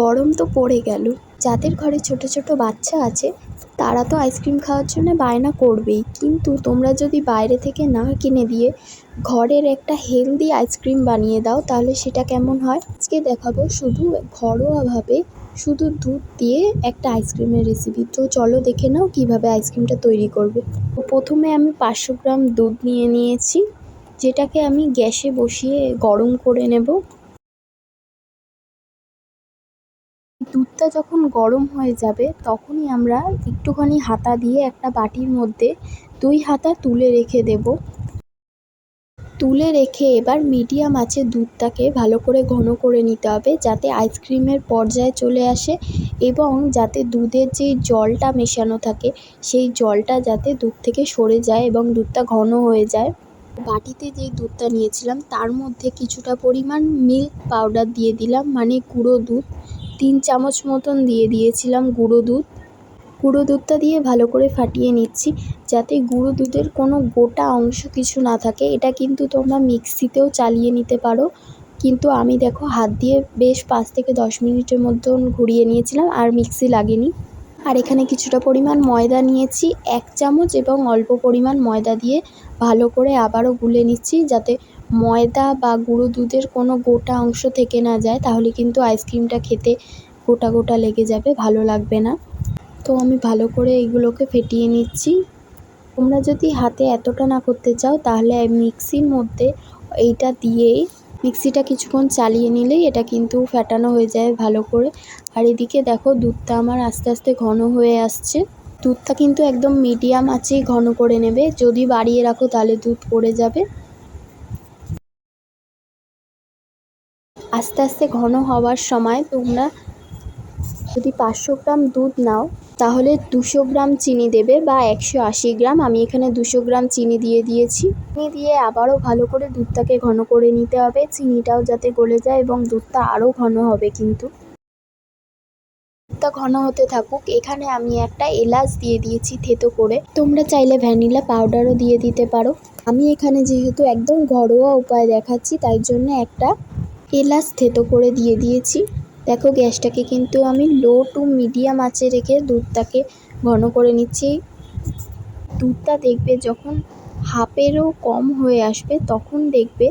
গরম তো পড়ে গেল। যাদের ঘরে ছোট ছোট বাচ্চা আছে, তারা তো আইসক্রিম খাওয়ার জন্য বায়না করবেই। কিন্তু তোমরা যদি বাইরে থেকে না কিনে দিয়ে ঘরের একটা হেলদি আইসক্রিম বানিয়ে দাও, তাহলে সেটা কেমন হয়? আজকে দেখাবো শুধু ঘরোয়াভাবে শুধু দুধ দিয়ে একটা আইসক্রিমের রেসিপি তো চলো দেখে নাও কীভাবে আইসক্রিমটা তৈরি করবে। তো প্রথমে আমি পাঁচশো গ্রাম দুধ নিয়ে নিয়েছি, যেটাকে আমি গ্যাসে বসিয়ে গরম করে নেব। দুধটা যখন গরম হয়ে যাবে, তখনই আমরা একটুখানি হাতা দিয়ে একটা বাটির মধ্যে দুই হাতা তুলে রেখে দেব। তুলে রেখে এবার মিডিয়াম আছে দুধটাকে ভালো করে ঘন করে নিতে হবে, যাতে আইসক্রিমের পর্যায়ে চলে আসে এবং যাতে দুধের যে জলটা মেশানো থাকে, সেই জলটা যাতে দুধ থেকে সরে যায় এবং দুধটা ঘন হয়ে যায়। বাটিতে যেই দুধটা নিয়েছিলাম, তার মধ্যে কিছুটা পরিমাণ মিল্ক পাউডার দিয়ে দিলাম মানে গুঁড়ো দুধ। তিন চামচ মতন দিয়ে দিয়েছিলাম গুঁড়ো দুধ। গুঁড়ো দুধটা দিয়ে ভালো করে ফাটিয়ে নিচ্ছি যাতে গুঁড়ো দুধের কোনো গোটা অংশ কিছু না থাকে। এটা কিন্তু তোমরা মিক্সিতেও চালিয়ে নিতে পারো। কিন্তু আমি দেখো হাত দিয়ে বেশ পাঁচ থেকে দশ মিনিটের মতন ঘুরিয়ে নিয়েছিলাম আর মিক্সি লাগেনি। আর এখানে কিছুটা পরিমাণ ময়দা নিয়েছি, এক চামচ এবং অল্প পরিমাণ ময়দা দিয়ে ভালো করে আবারও গুলে নিচ্ছি যাতে ময়দা বা গুঁড়ো দুধের কোনো গোটা অংশ থেকে না যায়, তাহলে কিন্তু আইসক্রিমটা খেতে গোটা গোটা লেগে যাবে, ভালো লাগবে না। তো আমি ভালো করে এইগুলোকে ফেটিয়ে নিচ্ছি। তোমরা যদি হাতে এতটা না করতে চাও, তাহলে মিক্সির মধ্যে এইটা দিয়েই মিক্সিটা কিছুক্ষণ চালিয়ে নিলেই এটা কিন্তু ফেটানো হয়ে যায় ভালো করে। আর এদিকে দেখো, দুধটা আমার আস্তে আস্তে ঘন হয়ে আসছে। দুধটা কিন্তু একদম মিডিয়াম আঁচেই ঘন করে নেবে। যদি বাড়িয়ে রাখো, তাহলে দুধ পড়ে যাবে। আস্তে আস্তে ঘন হওয়ার সময় তোমরা যদি পাঁচশো গ্রাম দুধ নাও, তাহলে দুশো গ্রাম চিনি দেবে বা একশো আশি গ্রাম। আমি এখানে দুশো গ্রাম চিনি দিয়ে দিয়েছি। চিনি দিয়ে আবারও ভালো করে দুধটাকে ঘন করে নিতে হবে। চিনিটাও যাতে গলে যায় এবং দুধটা আরও ঘন হবে কিন্তু। দুধটা ঘন হতে থাকুক। এখানে আমি একটা এলাচ দিয়ে দিয়েছি থেতো করে। তোমরা চাইলে ভ্যানিলা পাউডারও দিয়ে দিতে পারো। আমি এখানে যেহেতু একদম ঘরোয়া উপায় দেখাচ্ছি, তাই জন্য একটা এলাচ থেতো করে দিয়ে দিয়েছি। দেখো গ্যাসটাকে কিন্তু আমি লো টু মিডিয়াম আঁচে রেখে দুধটাকে ঘন করে নিচ্ছি। দুধটা দেখবে যখন হাফেরও কম হয়ে আসবে, তখন দেখবে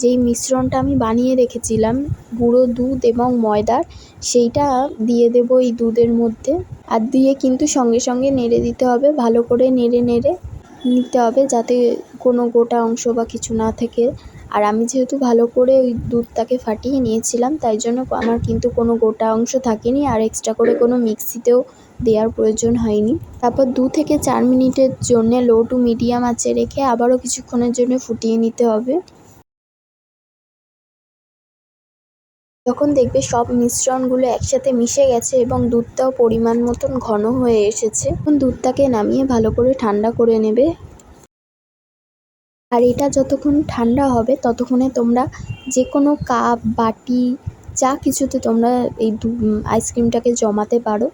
যেই মিশ্রণটা আমি বানিয়ে রেখেছিলাম, গুঁড়ো দুধ এবং ময়দার, সেইটা দিয়ে দেব এই দুধের মধ্যে। আর দিয়ে কিন্তু সঙ্গে সঙ্গে নেড়ে দিতে হবে, ভালো করে নেড়ে নেড়ে নিতে হবে যাতে কোনো গোটা অংশ বা কিছু না থাকে আর আমি যেহেতু ভালো করে ওই দুধটাকে ফাটিয়ে নিয়েছিলাম, তাই জন্য আমার কিন্তু কোনো গোটা অংশ থাকেনি আর এক্সট্রা করে কোনো মিক্সিতেও দেওয়ার প্রয়োজন হয়নি। তারপর দু থেকে চার মিনিটের জন্যে লো টু মিডিয়াম আঁচে রেখে আবারও কিছুক্ষণের জন্য ফুটিয়ে নিতে হবে। যখন দেখবে সব মিশ্রণগুলো একসাথে মিশে গেছে এবং দুধটাও পরিমাণ মতন ঘন হয়ে এসেছে, তখন দুধটাকে নামিয়ে ভালো করে ঠান্ডা করে নেবে। আর এটা যতক্ষণ ঠান্ডা হবে, ততক্ষণে তোমরা যে কোনো কাপ, বাটি, যা কিছুতে তোমরা এই আইসক্রিমটাকে জমাতে পারো।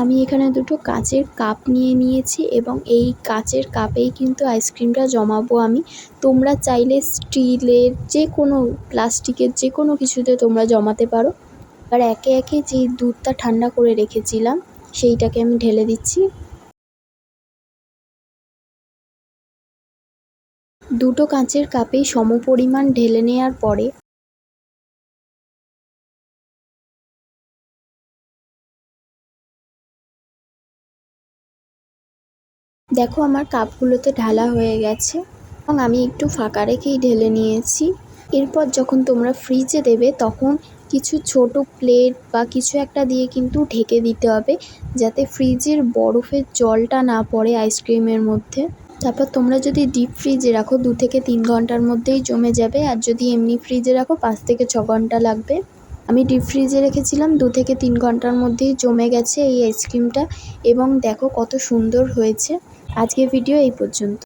আমি এখানে দুটো কাচের কাপ নিয়ে নিয়েছি এবং এই কাচের কাপেই কিন্তু আইসক্রিমটা জমাবো আমি। তোমরা চাইলে স্টিলের যে কোনো প্লাস্টিকের যে কোনো কিছুতে তোমরা জমাতে পারো। আর একে একে যে দুধটা ঠান্ডা করে রেখেছিলাম, সেইটাকে আমি ঢেলে দিচ্ছি। দুটো কাঁচের কাপেই সমপরিমাণ ঢেলে নেওয়ার পরে দেখো আমার কাপগুলোতে ঢালা হয়ে গেছে এবং আমি একটু ফাঁকা রেখেই ঢেলে নিয়েছি। এরপর যখন তোমরা ফ্রিজে দেবে তখন কিছু ছোট প্লেট বা কিছু একটা দিয়ে কিন্তু ঢেকে দিতে হবে যাতে ফ্রিজের বরফের জলটা না পড়ে আইসক্রিমের মধ্যে। তারপর তোমরা যদি ডিপ ফ্রিজে রাখো দু থেকে তিন ঘণ্টার মধ্যেই জমে যাবে, আর যদি এমনি ফ্রিজে রাখো পাঁচ থেকে ছ ঘণ্টা লাগবে। আমি ডিপ ফ্রিজে রেখেছিলাম, দু থেকে তিন ঘণ্টার মধ্যেই জমে গেছে এই আইসক্রিমটা এবং দেখো কত সুন্দর হয়েছে। আজকের ভিডিও এই পর্যন্ত।